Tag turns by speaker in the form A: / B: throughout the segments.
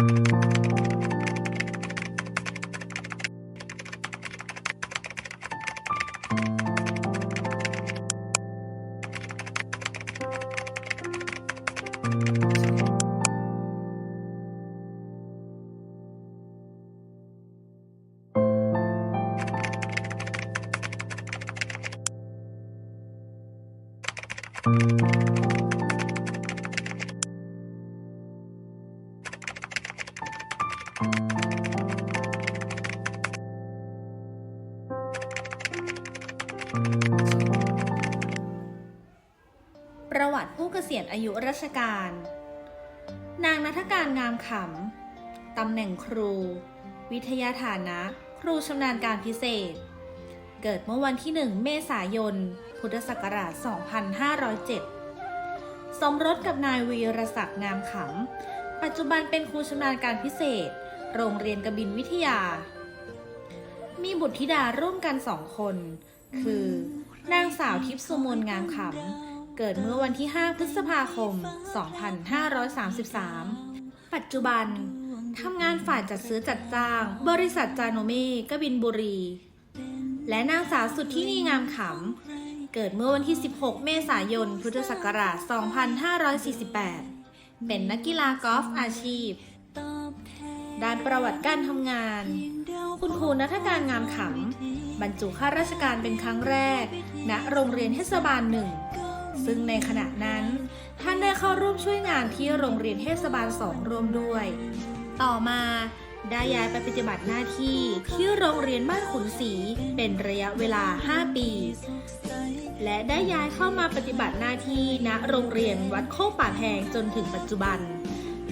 A: Música ประวัติผู้เกษียณอายุราชการ นางนัฐการงามขำ ตำแหน่งครู วิทยาฐานะ ครูชำนาญการพิเศษ เกิดเมื่อวันที่ 1 เมษายน พุทธศักราช 2507 สมรสกับนายวีรศักดิ์งามขำ ปัจจุบันเป็นครูชำนาญการพิเศษ โรงเรียนกบินวิทยา มีบุตรธิดาร่วมกันสองคน คือนางสาวทิพย์สุมนงามขำ เกิดเมื่อวันที่ 5 พฤษภาคม 2533 ปัจจุบันทำงานฝ่ายจัดซื้อจัดจ้าง บริษัทจาโนเมกบินบุรี และนางสาวสุดทธินีงามขำ เกิดเมื่อวันที่ 16 เมษายน พุทธศักราช 2548 เป็นนักกีฬากอล์ฟอาชีพ ด้านประวัติการทำงาน คุณครูนัฐการงามขำ บรรจุข้าราชการเป็นครั้งแรก ณ โรงเรียนเทศบาลหนึ่ง ซึ่งในขณะนั้น ท่านได้เข้าร่วมช่วยงานที่โรงเรียนเทศบาลสองร่วมด้วย ต่อมาได้ย้ายไปปฏิบัติหน้าที่ที่โรงเรียนบ้านขุนศรีเป็นระยะเวลา 5 ปี และได้ย้ายเข้ามาปฏิบัติหน้าที่ณโรงเรียนวัดโคกป่าแพงจนถึงปัจจุบัน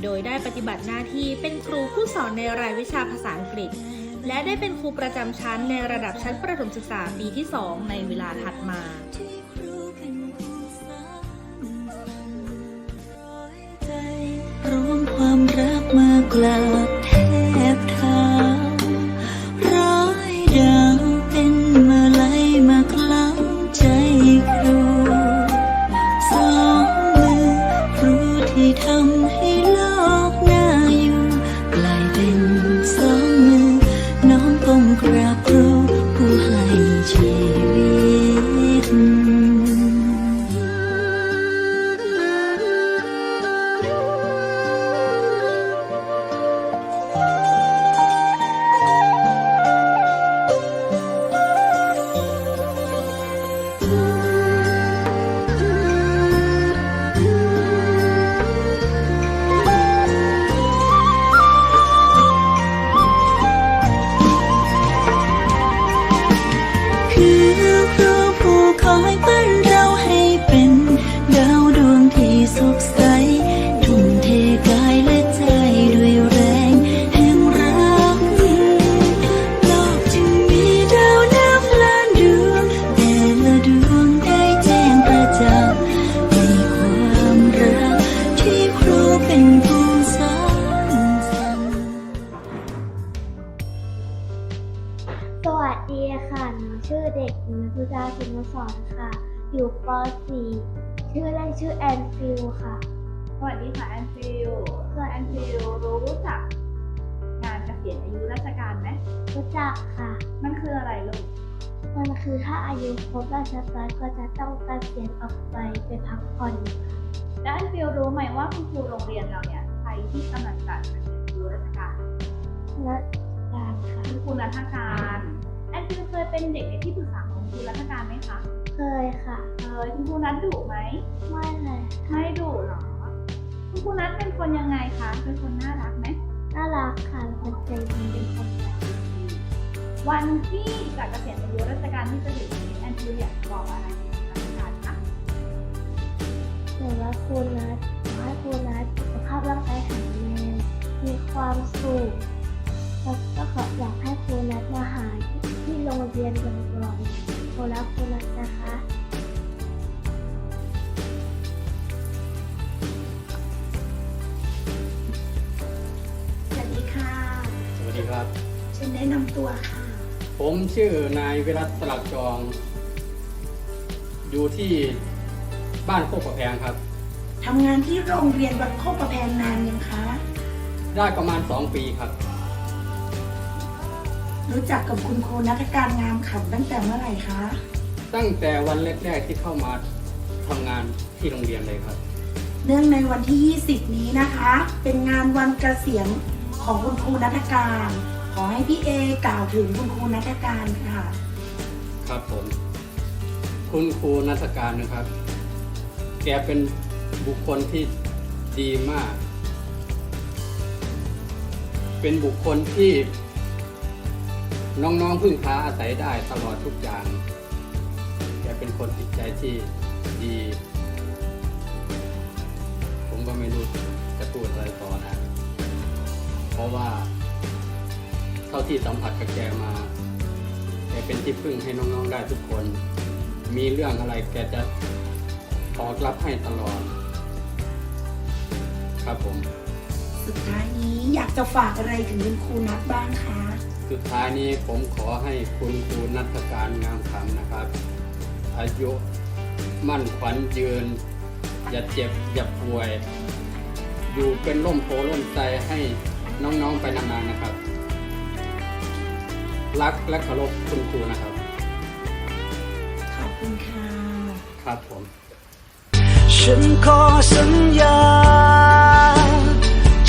A: โดยได้ปฏิบัติหน้าที่เป็นครูผู้สอนในรายวิชาภาษาอังกฤษ และได้เป็นครูประจำชั้นในระดับชั้นประถมศึกษาปีที่ 2 ในเวลาถัดมา
B: ความรักมากลาบแทบเท้าร้อยดาวเป็นมาลัยมาคล้ำใจครูสองมือครูที่ทำให้ สวัสดีค่ะ
C: หนูชื่อเด็กหญิงสุดาสินสอนค่ะ อยู่ป .4 ชื่อเล่นชื่อแอนฟิลค่ะ
D: สวัสดีค่ะแอนฟิลส่วนแอนฟิลรู้จักงานเกษียณอายุราชการไหม
C: รู้จักค่ะ
D: มันคืออะไรลูก
C: มันคือถ้าอายุครบราชการก็จะต้องเกษียณออกไปไปพักผ่อน
D: แล้วแอนฟิลรู้ไหมว่าคุณครูโรงเรียนเราเนี่ยใครที่กำลังจะเกษียณอายุราชการ
C: และการค่ะ
D: คุณครูนัฐการ แอนฟิลเคยเป็นเด็กในที่ปรึกษาของคุณครูนัฐการไหมคะ
C: เคยค่ะ
D: เคยคุณครูนัทดุไหม
C: ไม่เลย
D: ไม่ดุหรอ คุณครูนัทเป็นคนยังไงคะ เป็นคนน่ารักไหม
C: น่ารักค่ะเป็นใจดีเป็นคนใจดี
D: วันที่จะเกษียณอายุราชการที่จะถึงนี้แอนฟิลอยากบอกอะไรกับนัฐการคะ
C: หนูว่าครูนัทขอให้ครูนัทสุขภาพร่างกายแข็งแรงมีความสุขแล้วก็ขออยากให้ครูนัทมาหาที่ โรงเรียนบ่อยๆครูรักครูนัทนะคะ
E: สวัสดีค่ะ
F: สวัสดีครับ
E: ฉันแนะนำตัวค่ะ
F: ผมชื่อนายวิรัตสลักจอง อยู่ที่บ้านโคกประแพงครับ
E: ทำงานที่โรงเรียนวัดโคกประแพงนานยังคะ
F: ได้ประมาณ 2 ปีครับ
E: รู้จักกับคุณครูนักการงามขำตั้งแต่เมื่อไหร่คะ
F: ตั้งแต่วันแรกๆที่เข้ามาทำงานที่โรงเรียนเลยครับ
E: เนื่องในวันที่ 20 นี้นะคะ เป็นงานวันเกษียณของคุณครูนักการ ขอให้พี่เอกล่าวถึงคุณครูนักการค่ะ
F: ครับผม คุณครูนักการนะครับผกเป็นบุคคลที่ดีมาก เป็นบุคคลที่ น้องๆพึ่งพาอาศัยได้ตลอดทุกอย่าง แกเป็นคนจิตใจที่ดี ผมก็ไม่รู้จะพูดอะไรต่อนะ เพราะว่า เท่าที่สัมผัสกับแกมา แกเป็นที่พึ่งให้น้องๆได้ทุกคน มีเรื่องอะไรแกจะตอบรับให้ตลอด ครับผม
E: สุดท้ายนี้อยากจะฝากอะไรถึงคุณครูนัทบ้างคะ
F: สุดท้ายนี้ผมขอให้คุณครูนัทการงามคำนะครับ อายุมั่นขวัญยืน อย่าเจ็บอย่าป่วย อยู่เป็นร่มโพล่มใจให้น้องๆไปนานๆนะครับ รักและเคารพคุณครูนะครับ
E: ขอบคุณค่ะ
F: ครับผม
G: ฉันขอสัญญา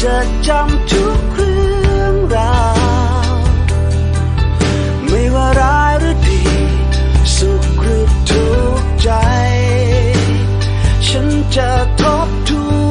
G: จะจำทุกเรื่องราว top two